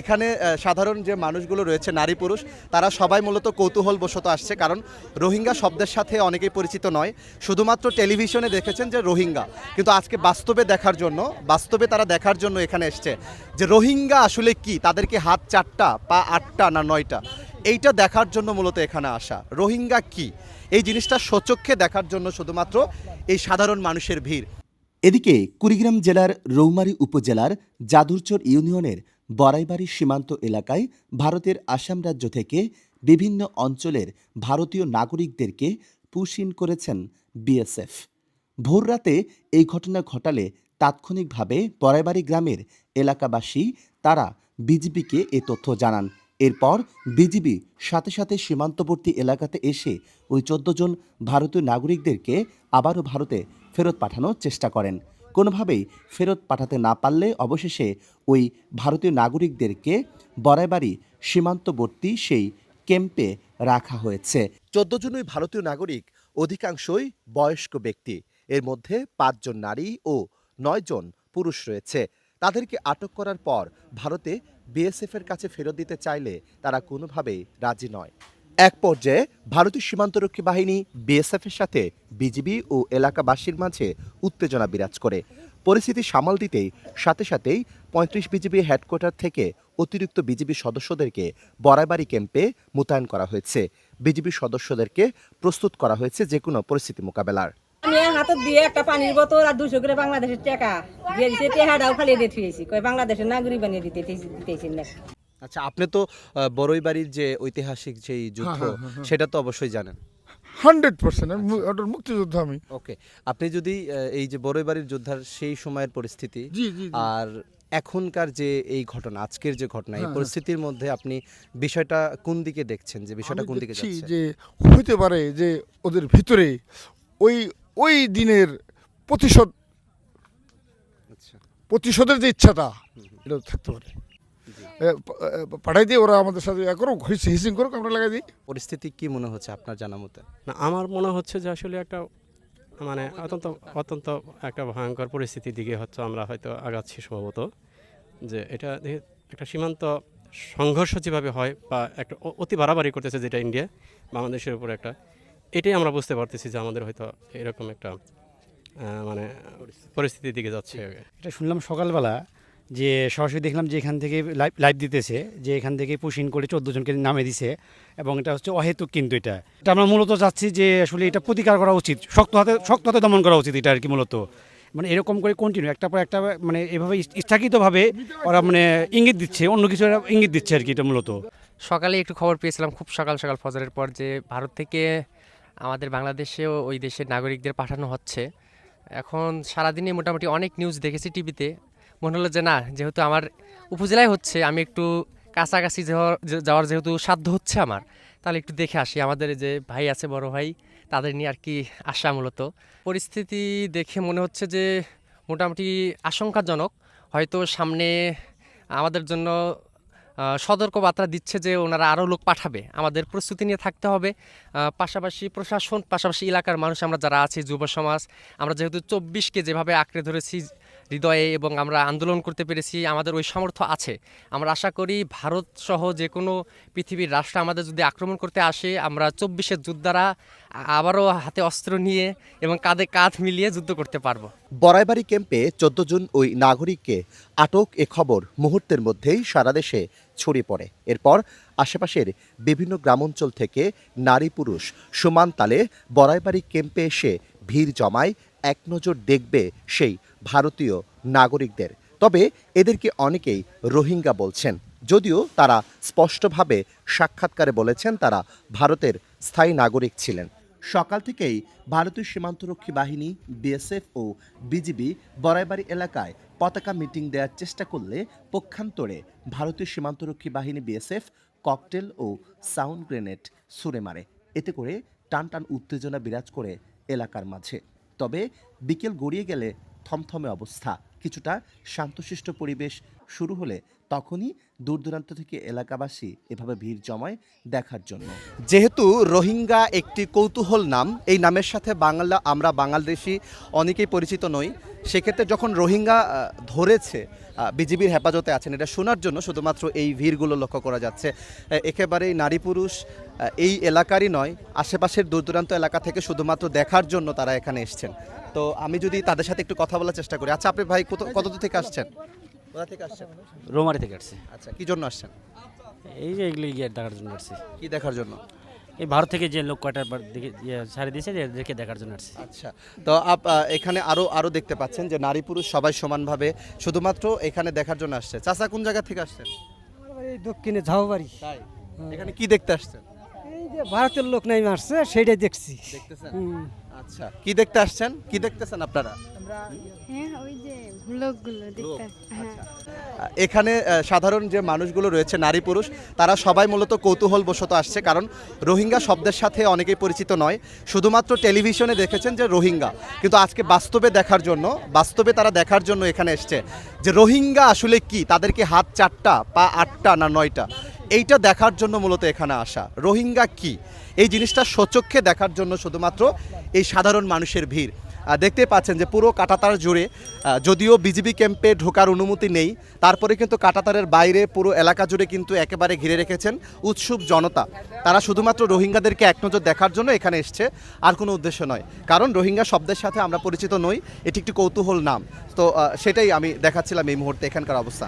এখানে সাধারণ যে মানুষগুলো রয়েছে, নারী পুরুষ, তারা সবাই মূলত কৌতূহল বশত আসছে। কারণ রোহিঙ্গা শব্দের সাথে অনেকেই পরিচিত নয়। শুধুমাত্র টেলিভিশনে দেখেছেন যে রোহিঙ্গা। কিন্তু আজকে বাস্তবে দেখার জন্য, বাস্তবে তারা দেখার জন্য এখানে এসছে যে রোহিঙ্গা আসলে কি? তাদেরকে হাত চারটা পা আটটা না নয়টা? এইটা দেখার জন্য মূলত এখানে আসা। রোহিঙ্গা কি? এই জিনিসটা সচক্ষে দেখার জন্য শুধুমাত্র এই সাধারণ মানুষের ভিড়। এদিকে কুড়িগ্রাম জেলার রৌমারী উপজেলার জাদুরচর ইউনিয়নের বড়াইবাড়ি সীমান্ত এলাকায় ভারতের আসাম রাজ্য থেকে বিভিন্ন অঞ্চলের ভারতীয় নাগরিকদেরকে পুশ ইন করেছেন বিএসএফ। ভোররাতে এই ঘটনা ঘটালে তাৎক্ষণিকভাবে বড়াইবাড়ি গ্রামের এলাকাবাসী তারা বিজিবিকে এ তথ্য জানান। এরপর বিজিবি সাথে সাথে সীমান্তবর্তী এলাকাতে এসে ওই চোদ্দ জন ভারতীয় নাগরিকদেরকে আবারও ভারতে ফেরত পাঠানোর চেষ্টা করেন। কোনোভাবেই ফেরত পাঠাতে না পারলে অবশেষে ওই ভারতীয় নাগরিকদেরকে বড়াইবাড়ি সীমান্তবর্তী সেই ক্যাম্পে রাখা হয়েছে। চোদ্দ জন ওই ভারতীয় নাগরিক, অধিকাংশই বয়স্ক ব্যক্তি। এর মধ্যে পাঁচজন নারী ও নয়জন পুরুষ রয়েছে। তাদেরকে আটক করার পর ভারতে বিএসএফ এর কাছে ফেরত দিতে চাইলে তারা কোনোভাবেই রাজি নয়। এক পর্যায়ে ভারতীয় সীমান্তরক্ষী বাহিনী বিএসএফ এর সাথে বিজিবি ও এলাকাবাসীর মাঝে উত্তেজনা বিরাজ করে। পরিস্থিতি সামাল দিতেই সাথে সাথেই পঁয়ত্রিশ বিজিবি হেডকোয়ার্টার থেকে অতিরিক্ত বিজিবি সদস্যদেরকে বড়াইবাড়ি ক্যাম্পে মোতায়েন করা হয়েছে। বিজিবি সদস্যদেরকে প্রস্তুত করা হয়েছে যে কোনো পরিস্থিতি মোকাবেলার। আমি হাতত দিয়ে একটা পানির বোতল আর দুশো করে বাংলাদেশের টাকা। টেহাটাও দিয়ে কই বাংলাদেশের নাগরিক বানিয়ে দিতে দিতেছি না। আচ্ছা আপনি তো আহ, বড়ইবাড়ির যে ঐতিহাসিক যেই যুদ্ধ সেটা তো অবশ্যই জানেন। হান্ড্রেড পার্সেন্ট ওটার মুক্তিযোদ্ধা আমি। ওকে আপনি যদি এই যে বড়ইবাড়ির যোদ্ধার সেই সময়ের পরিস্থিতি জি জি জি। আর এখনকার যে এই ঘটনা আজকের যে ঘটনা এই হ্যাঁ, পরিস্থিতির মধ্যে আপনি বিষয়টা কোন দিকে দেখছেন? যে বিষয়টা কোন দিকে যাচ্ছে? যে হইতে পারে যে ওদের ভিতরে ওই ওই দিনের প্রতিশোধ আচ্ছা। প্রতিশোধের যে ইচ্ছাটা এটা থাকতে পারে। পাঠাই দিয়ে ওরা আমাদের সাথে ইয়া করুক হিসিং হিসিং করুক আমরা লাগাই দিই। পরিস্থিতি কি মনে হচ্ছে আপনার জানা মতে? না আমার মনে হচ্ছে যে আসলে একটা মানে অত্যন্ত অত্যন্ত একটা ভয়ঙ্কর পরিস্থিতির দিকে হচ্ছে আমরা হয়তো আগাচ্ছি সম্ভবত। যে এটা দেখে একটা সীমান্ত সংঘর্ষ যেভাবে হয় বা একটা অতি বাড়াবাড়ি করতেছে যেটা ইন্ডিয়া বাংলাদেশের উপর একটা এটাই আমরা বুঝতে পারতেছি যে আমাদের হয়তো এরকম একটা মানে পরিস্থিতির দিকে যাচ্ছে। এটা শুনলাম সকালবেলা যে সরাসরি দেখলাম যে এখান থেকে লাইভ লাইভ দিতেছে, যে এখান থেকে পুশিন করে চোদ্দ জনকে নামে দিছে, এবং এটা হচ্ছে অহেতুক কিন্তু এটা। এটা আমরা মূলত চাচ্ছি যে আসলে এটা প্রতিকার করা উচিত, শক্ত হাতে শক্ত হাতে দমন করা উচিত এটা আর কি মূলত। মানে এরকম করে কন্টিনিউ একটা পর একটা মানে এভাবে স্থাকিতভাবে ওরা মানে ইঙ্গিত দিচ্ছে, অন্য কিছু ইঙ্গিত দিচ্ছে আর কি এটা মূলত। সকালে একটু খবর পেয়েছিলাম খুব সকাল সকাল ফজরের পর যে ভারত থেকে আমাদের বাংলাদেশেও ওই দেশের নাগরিকদের পাঠানো হচ্ছে। এখন সারাদিনে মোটামুটি অনেক নিউজ দেখেছি টিভিতে মনে হলো যে না যেহেতু আমার উপজেলায় হচ্ছে আমি একটু কাছাকাছি যাওয়ার- যেহেতু সাধ্য হচ্ছে আমার তাহলে একটু দেখে আসি। আমাদের যে ভাই আছে বড় ভাই তাদের নিয়ে আর কি আসা মূলত। পরিস্থিতি দেখে মনে হচ্ছে যে মোটামুটি আশঙ্কাজনক। হয়তো সামনে আমাদের জন্য আহ, সতর্কবার্তা দিচ্ছে যে ওনারা আরও লোক পাঠাবে। আমাদের প্রস্তুতি নিয়ে থাকতে হবে। পাশাপাশি প্রশাসন পাশাপাশি এলাকার মানুষ আমরা যারা আছি যুব সমাজ আমরা যেহেতু চব্বিশকে যেভাবে আঁকড়ে ধরেছি হৃদয়ে এবং আমরা আন্দোলন করতে পেরেছি, আমাদের ওই সামর্থ্য আছে। আমরা আশা করি ভারত সহ যে কোনো পৃথিবীর রাষ্ট্র আমাদের যদি আক্রমণ করতে আসে, আমরা চব্বিশের যোদ্ধারা আবারও হাতে অস্ত্র নিয়ে এবং কাঁধে কাঁধ মিলিয়ে যুদ্ধ করতে পারব। বড়াইবাড়ি ক্যাম্পে চোদ্দ জন ওই নাগরিককে আটক এ খবর মুহূর্তের মধ্যেই সারা দেশে ছড়িয়ে পড়ে। এরপর আশেপাশের বিভিন্ন গ্রামাঞ্চল থেকে নারী পুরুষ সমান তালে বড়াইবাড়ি ক্যাম্পে এসে ভিড় জমায়, এক নজর দেখবে সেই ভারতীয় নাগরিকদের। তবে এদেরকে অনেকেই রোহিঙ্গা বলছেন। যদিও তারা স্পষ্টভাবে সাক্ষাৎকারে বলেছেন তারা ভারতের স্থায়ী নাগরিক ছিলেন। সকাল থেকেই ভারতীয় সীমান্তরক্ষী বাহিনী, বিএসএফ ও বিজিবি বড়াইবাড়ি এলাকায় পতাকা মিটিং দেওয়ার চেষ্টা করলে পক্ষান্তরে ভারতীয় সীমান্তরক্ষী বাহিনী, বিএসএফ, ককটেল ও সাউন্ড গ্রেনেড ছুড়ে মারে। এতে করে টান টান উত্তেজনা বিরাজ করে এলাকার মাঝে। তবে বিকেল গড়িয়ে গেলে থমথমে অবস্থা কিছুটা শান্তশিষ্ট পরিবেশ শুরু হলে তখনই দূর দূরান্ত থেকে এলাকাবাসী এভাবে ভিড় জমায় দেখার জন্য। যেহেতু রোহিঙ্গা একটি কৌতূহল নাম, এই নামের সাথে বাংলা আমরা বাংলাদেশি অনেকেই পরিচিত নই। সেক্ষেত্রে যখন রোহিঙ্গা ধরেছে বিজিবির হেফাজতে আছেন, এটা শোনার জন্য শুধুমাত্র এই ভিড়গুলো লক্ষ্য করা যাচ্ছে। একেবারেই নারী পুরুষ এই এলাকারই নয়, আশেপাশের দূর দূরান্ত এলাকা থেকে শুধুমাত্র দেখার জন্য তারা এখানে এসছেন। তো আমি যদি তাদের সাথে একটু কথা বলার চেষ্টা করি। আচ্ছা আপনি ভাই কত দূর থেকে আসছেন? কোথা থেকে আসছেন? রোমারি থেকে আসছে। আচ্ছা কি জন্য আসছেন? এই যে এগুলি ইয়ে দেখার জন্য আসছে। কি দেখার জন্য? এই ভারত থেকে যে লোক কয়টা বার দিকে ইয়ে ছাড়ি দিয়েছে এদেরকে দেখার জন্য আসছে। আচ্ছা তো আপ এখানে আরও আরও দেখতে পাচ্ছেন যে নারী পুরুষ সবাই সমানভাবে শুধুমাত্র এখানে দেখার জন্য আসছে। চাচা কোন জায়গা থেকে আসছেন? দক্ষিণে ঝাউবাড়ি। তাই? এখানে কি দেখতে আসছেন? এই যে ভারতের লোক নাই মারছে সেইটাই দেখছি। দেখতেছেন? আচ্ছা কি দেখতে আসছেন? কি দেখতেছেন আপনারা? হ্যাঁ ওই যে দেখতে। হ্যাঁ। এখানে সাধারণ যে মানুষগুলো রয়েছে নারী পুরুষ তারা সবাই মূলত কৌতূহল বশত আসছে কারণ রোহিঙ্গা শব্দের সাথে অনেকেই পরিচিত নয়। শুধুমাত্র টেলিভিশনে দেখেছেন যে রোহিঙ্গা। কিন্তু আজকে বাস্তবে দেখার জন্য বাস্তবে তারা দেখার জন্য এখানে এসছে যে রোহিঙ্গা আসলে কি? তাদেরকে হাত চারটা পা আটটা না নয়টা? এইটা দেখার জন্য মূলত এখানে আসা। রোহিঙ্গা কি? এই জিনিসটা সচক্ষে দেখার জন্য শুধুমাত্র এই সাধারণ মানুষের ভিড়। দেখতে পাচ্ছেন যে পুরো কাটাতার জুড়ে যদিও বিজিবি ক্যাম্পে ঢোকার অনুমতি নেই, তারপরে কিন্তু কাটাতারের বাইরে পুরো এলাকা জুড়ে কিন্তু একেবারে ঘিরে রেখেছেন উৎসুক জনতা। তারা শুধুমাত্র রোহিঙ্গাদেরকে এক নজর দেখার জন্য এখানে এসছে, আর কোনো উদ্দেশ্য নয়। কারণ রোহিঙ্গা শব্দের সাথে আমরা পরিচিত নই, এটি একটি কৌতূহল নাম। তো সেটাই আমি দেখাচ্ছিলাম এই মুহূর্তে এখানকার অবস্থা।